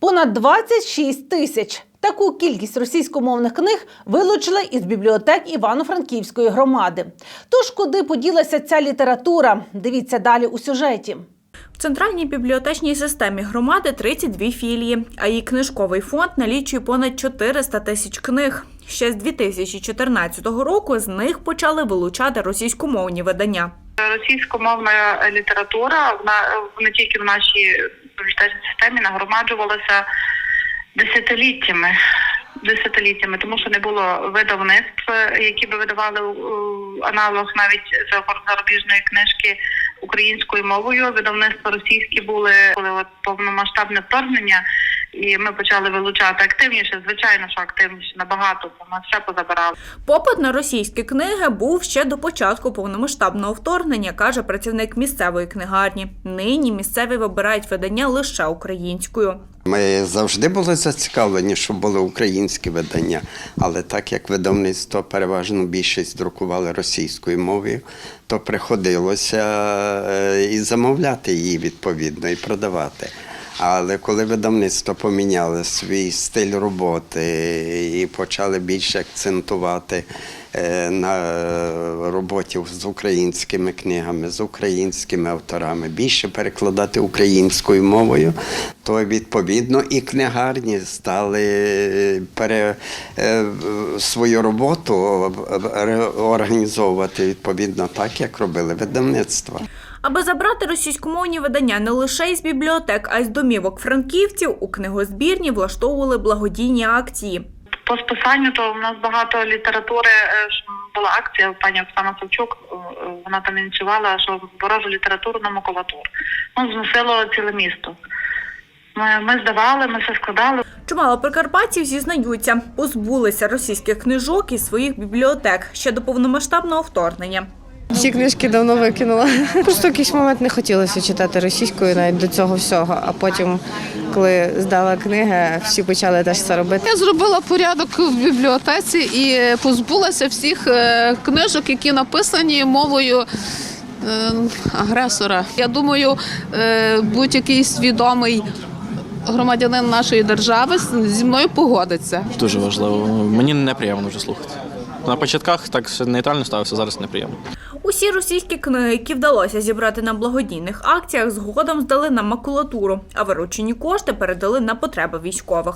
Понад 26 тисяч. Таку кількість російськомовних книг вилучили із бібліотек Івано-Франківської громади. Тож куди поділася ця література? Дивіться далі у сюжеті. В центральній бібліотечній системі громади 32 філії, а її книжковий фонд налічує понад 400 тисяч книг. Ще з 2014 року з них почали вилучати російськомовні видання. Російськомовна література вона не тільки в нашій бібліотечній системі нагромаджувалася десятиліттями. Десятиліттями, тому що не було видавництв, які би видавали е, аналог навіть зарубіжної книжки українською мовою. Видавництва російські були коли от повномасштабне вторгнення, і ми почали вилучати активніше. Звичайно, що активніше набагато, бо нас все позабирали. Попит на російські книги був ще до початку повномасштабного вторгнення, каже працівник місцевої книгарні. Нині місцеві вибирають видання лише українською. Ми завжди були зацікавлені, щоб були українські видання, але так як видавництво переважно більшість друкували російською мовою, то приходилося е, і замовляти її відповідно і продавати. Але коли видавництво поміняли свій стиль роботи і почали більше акцентувати на роботі з українськими книгами, з українськими авторами, більше перекладати українською мовою, то відповідно і книгарні стали пере, е, свою роботу організовувати відповідно так, як робили видавництва. Аби забрати російськомовні видання не лише із бібліотек, а й з домівок франківців, у книгозбірні влаштовували благодійні акції. По списанню то в нас багато літератури. е, Була акція пані Оксана Савчук. е, Вона там ініціювала, що ворожу літературу на макулатуру. Ну, зносило ціле місто. Ми, ми здавали, ми все складали. Чимало прикарпатців зізнаються, позбулися російських книжок із своїх бібліотек ще до повномасштабного вторгнення. Всі книжки давно викинула. Просто в якийсь момент не хотілося читати російською навіть до цього всього. А потім, коли здала книги, всі почали теж це робити. Я зробила порядок в бібліотеці і позбулася всіх е, книжок, які написані мовою е, агресора. Я думаю, е, будь-який свідомий громадянин нашої держави зі мною погодиться. Дуже важливо. Мені неприємно вже слухати. На початках так все нейтрально ставився, зараз неприємно. Усі російські книги, які вдалося зібрати на благодійних акціях, згодом здали на макулатуру, а виручені кошти передали на потреби військових.